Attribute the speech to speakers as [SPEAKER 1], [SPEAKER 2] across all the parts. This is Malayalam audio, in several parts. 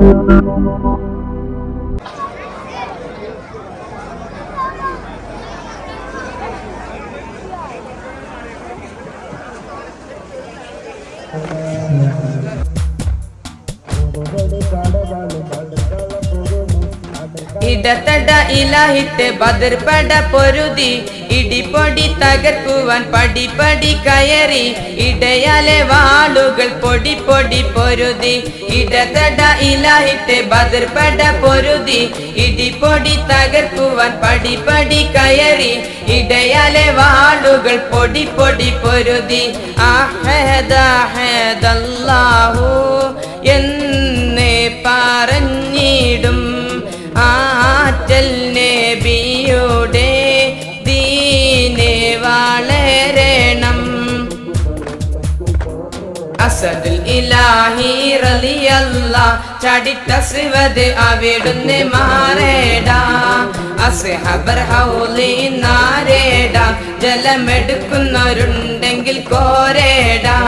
[SPEAKER 1] Yeah. ഇടത്തട ഇലാഹിട്ട് ബദർപട പൊരുതി. ഇടിപൊടി തകർക്കുവാൻ പടിപടി കയറി. ഇടയാലെ വാളുകൾ പൊടി പൊടി പൊരുതി. ഇടത്തട ഇലാഹിട്ട് ബദർപട പൊരുതി. ഇടിപൊടി തകർക്കുവാൻ പടിപടി കയറി. ഇടയാലെ വാളുകൾ പൊടി പൊടി പൊരുതി. ആഹദാഹദല്ലാഹു എന്നേ പറഞ്ഞിടും. ആറ്റൽ നബിയുടെ ദീനെ വളരണം. അസദുൽ ഇലാഹി ചടിത്ത ചടിട്ടസ്വത് അവിടുന്ന് മാറേടാ. അസഹബർ ഹൗലി നാരേടാ ജലമെടുക്കുന്നവരുണ്ടെങ്കിൽ കോരേടാ.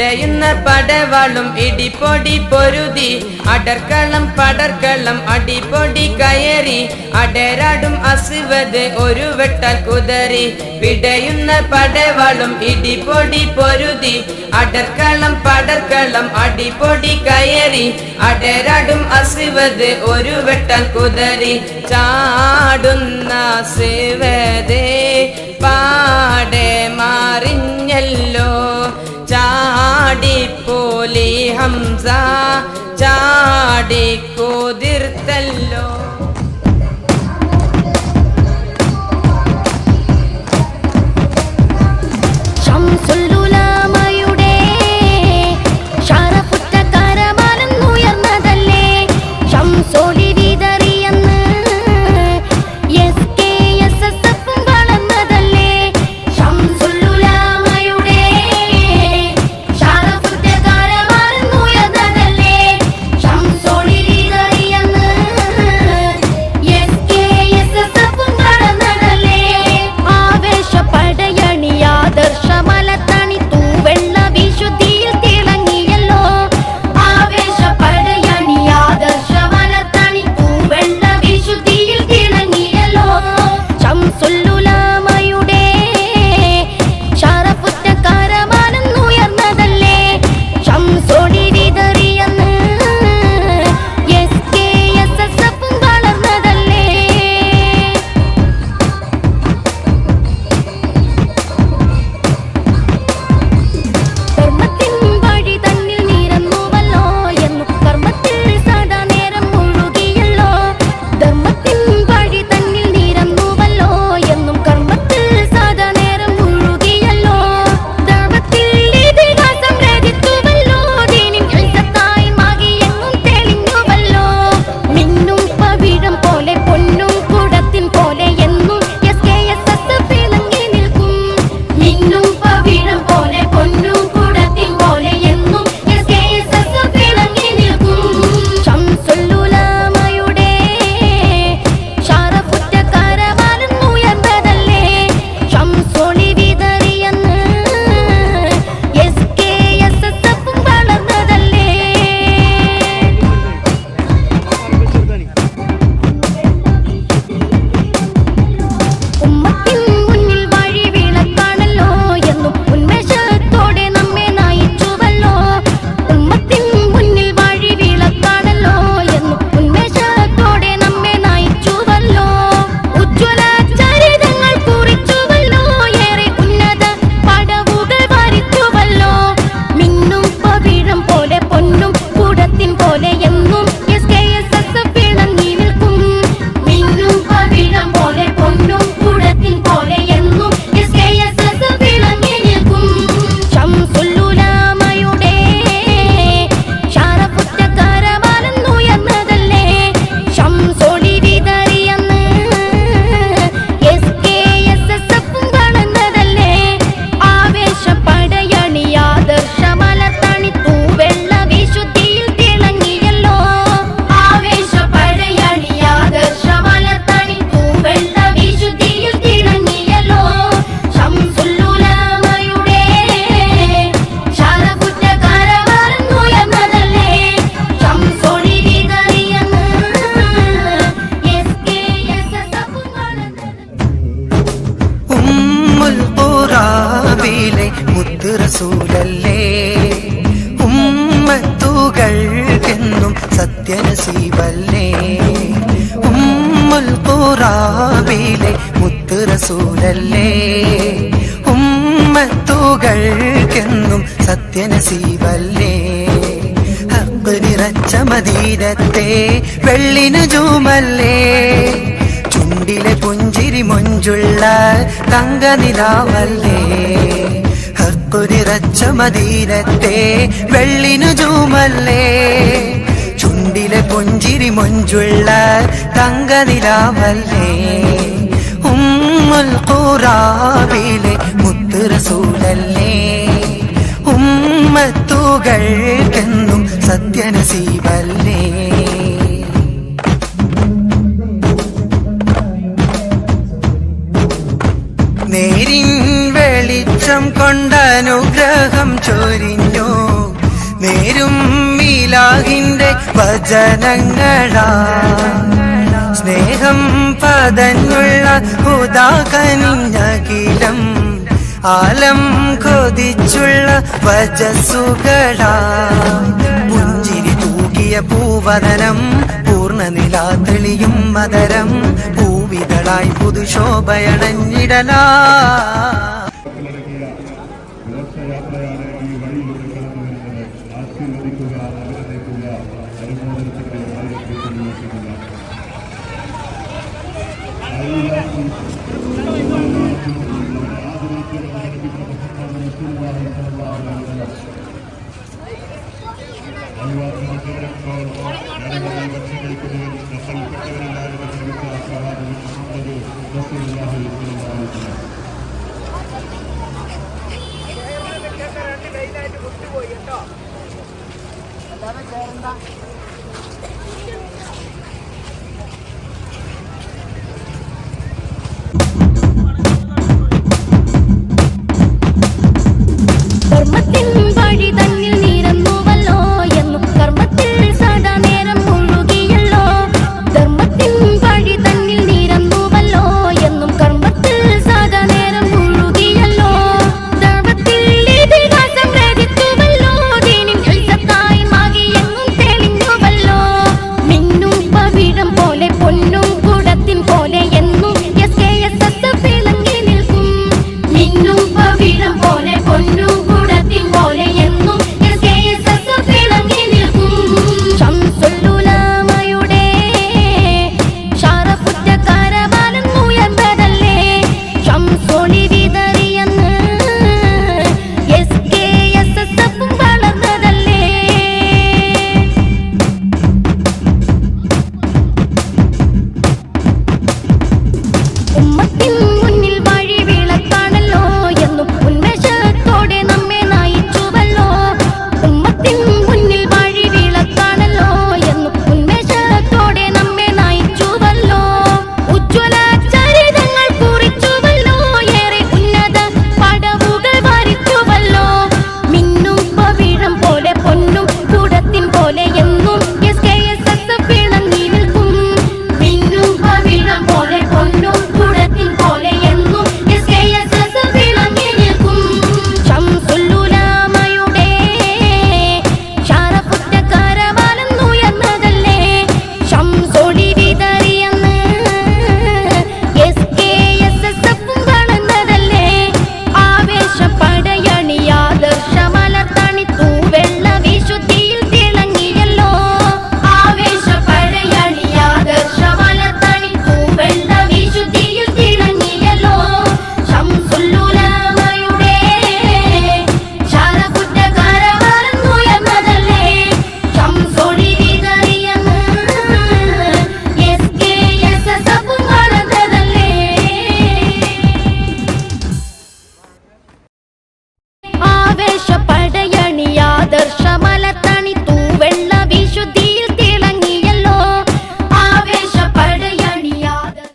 [SPEAKER 1] പിടയുന്ന പടവളും ഇടിപൊടി പൊരുതി. അടർക്കളം പടർക്കളം അടിപൊടി കയറി. അടരാടും അസുവത് ഒരു വെട്ടാൽ കുതറി. പിടയുന്ന പടവളും ഇടിപൊടി പൊരുതി. അടർക്കളം പടർക്കളം അടിപൊടി കയറി. അടരാടും അസുവത് ഒരു വെട്ടാൽ കുതറി. ചാടുന്ന സിവതേ പാടെ ഹംസ ചാടിക്കോതിർത്തല്ലോ
[SPEAKER 2] കഅബയിലെ മുത്ത് റസൂലല്ലേ എന്നും സത്യനസീബല്ലേ? ഉമ്മുൽ പുറാവിലെ മുത്ത്
[SPEAKER 3] റസൂലല്ലേ എന്നും സത്യനസീബല്ലേ? നിറച്ച മദീനത്തെ വെള്ളിനു ജൂമല്ലേ ചുണ്ടിലെ പുഞ്ച പുഞ്ചിരി മൊഞ്ചുള്ള തങ്കനിലാവല്ലേ ഹക്കുനിറച്ച മദീനത്തെ വെള്ളിനു ജൂമല്ലേ ചുണ്ടിലെ പുഞ്ചിരി മൊഞ്ചുള്ള തങ്കനിലാവല്ലേ? ഉമ്മുൽ കൂറാവിലെ മുത്തുറസൂലല്ലേ? ഉമ്മത്തുകൾക്കെന്നും സത്യനസീബല്ലേ? വെളിച്ചം കൊണ്ടനുഗ്രഹം ചൊരിഞ്ഞു. നേരും മീലാഹിന്റെ വചനങ്ങളാ. സ്നേഹം പതഞ്ഞുള്ള ഉദാകനിഞ്ഞകിലം ആലം കൊതിച്ചുള്ള വജസുകളാ പുഞ്ചിരി തൂകിയ പൂവദനം പൂർണനിലാ തെളിയും മദരം പൂവിതളായി പുതുശോഭയണഞ്ഞിടലാ
[SPEAKER 4] ഘോഷയാത്രയാണ് ഈ വഴിയിലൂടെ കടന്നു വരുന്നത് ആശീർവദിക്കുക അഭിനന്ദിക്കുക അനുമോദനത്തിന്റെ ആയിരത്തി കൊണ്ടുവയ്ക്കുക നമ്മൾപ്പെട്ടവരെല്ലാവരും ശ്രമിച്ച സഹാബ് മുഹമ്മദ് റസൂലുള്ളാഹി സ്വല്ലല്ലാഹു അലൈഹി വസല്ലം
[SPEAKER 5] 给我一个。咱们先打